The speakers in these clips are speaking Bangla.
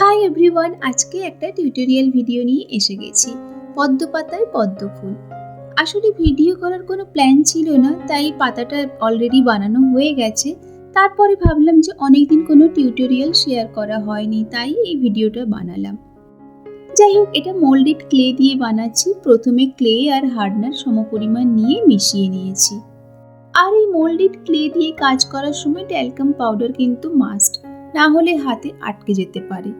হাই এভরিওয়ান আজকে একটা টিউটোরিয়াল ভিডিও নিয়ে এসে গেছি। পদ্ম পাতায় পদ্ম ফুল। আসলে ভিডিও করার কোনো প্ল্যান ছিল না, তাই পাতাটা অলরেডি বানানো হয়ে গেছে। তারপরে ভাবলাম যে অনেকদিন কোনো টিউটোরিয়াল শেয়ার করা হয়নি, তাই এই ভিডিওটা বানালাম। যাই হোক, এটা মোল্ডেড ক্লে দিয়ে বানাচ্ছি। প্রথমে ক্লে আর হার্ডনার সমপরিমাণ নিয়ে মিশিয়ে নিয়েছি। আর এই মোল্ডেড ক্লে দিয়ে কাজ করার সময় ট্যালকাম পাউডার কিন্তু মাস্ট না হলে হাতে আটকে যেতে পারে।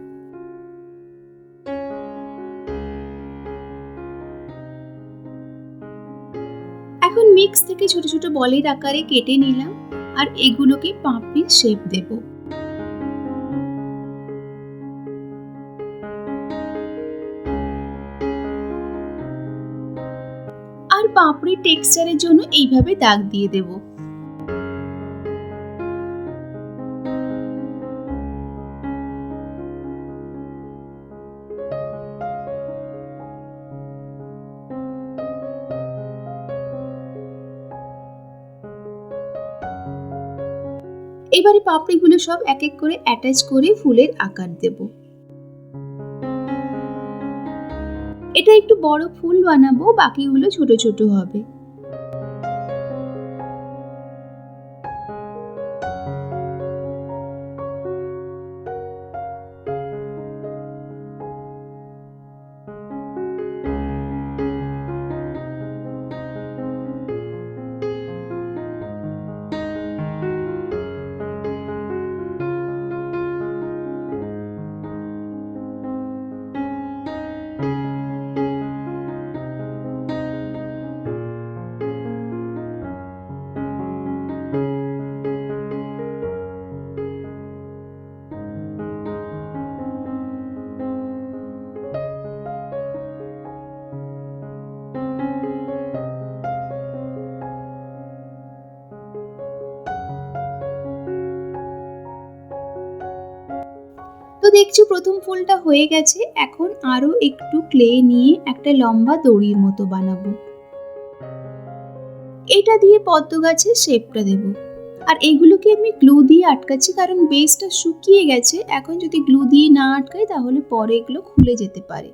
এখন মিক্স থেকে ছোট ছোট বলের আকারে কেটে নিলাম আর এগুলোকে পাপড়ি শেপ দেব। আর পাপড়ির টেক্সচারের জন্য এইভাবে দাগ দিয়ে দেবো। এবারে পাপড়িগুলো সব এক এক করে অ্যাটাচ করে ফুলের আকার দেব। এটা একটু বড় ফুল বানাবো, বাকিগুলো ছোট ছোট হবে। দেখছ প্রথম ফুলটা হয়ে গেছে, এখন আরও একটু ক্লে নিয়ে একটা লম্বা দড়ির মতো বানাবো। এটা দিয়ে পদ্ম গাছের শেপটা দেব। আর এইগুলোকে আমি গ্লু দিয়ে আটকাচ্ছি, কারণ বেসটা শুকিয়ে গেছে, এখন যদি গ্লু দিয়ে না আটকাই তাহলে পরে এগুলো খুলে যেতে পারে।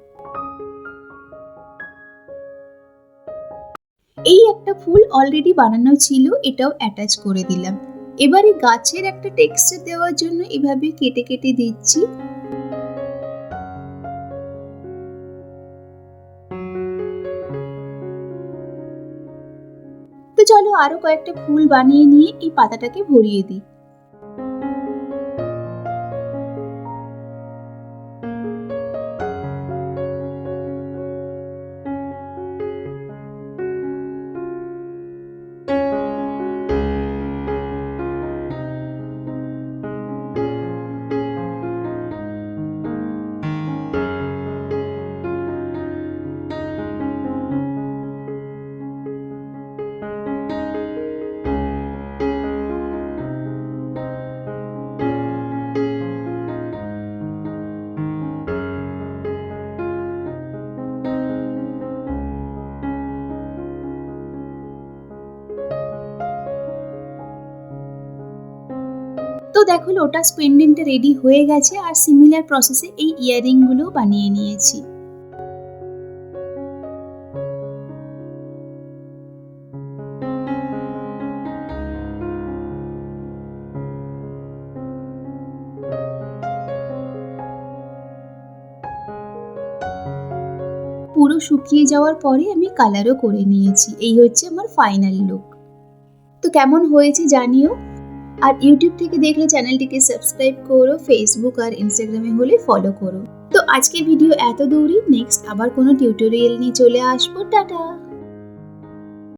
এই একটা ফুল অলরেডি বানানো ছিল, এটাও অ্যাটাচ করে দিলাম। এবারে গাছের একটা টেক্সচার দেওয়ার জন্য এভাবে কেটে কেটে দিচ্ছি। চলো আরও কয়েকটা ফুল বানিয়ে নিয়ে এই পাতাটাকে ভরিয়ে দিই। তো দেখো লোটাস পেন্ডেন্টটা রেডি হয়ে গেছে আর সিমিলার প্রসেসে এই ইয়াররিংগুলো বানিয়ে নিয়েছি। পুরো শুকিয়ে যাওয়ার পরে আমি কালারও করে নিয়েছি। এই হচ্ছে আমার ফাইনাল লুক তো কেমন হয়েছে জানিও? আর ইউটিউব থেকে দেখলে চ্যানেলটিকে সাবস্ক্রাইব করো ফেসবুক আর ইনস্টাগ্রামে হলে ফলো করো। তো আজকে ভিডিও এত দৌড়ি নেক্সট আবার কোনো টিউটোরিয়াল নিয়ে চলে আসব। টাটা!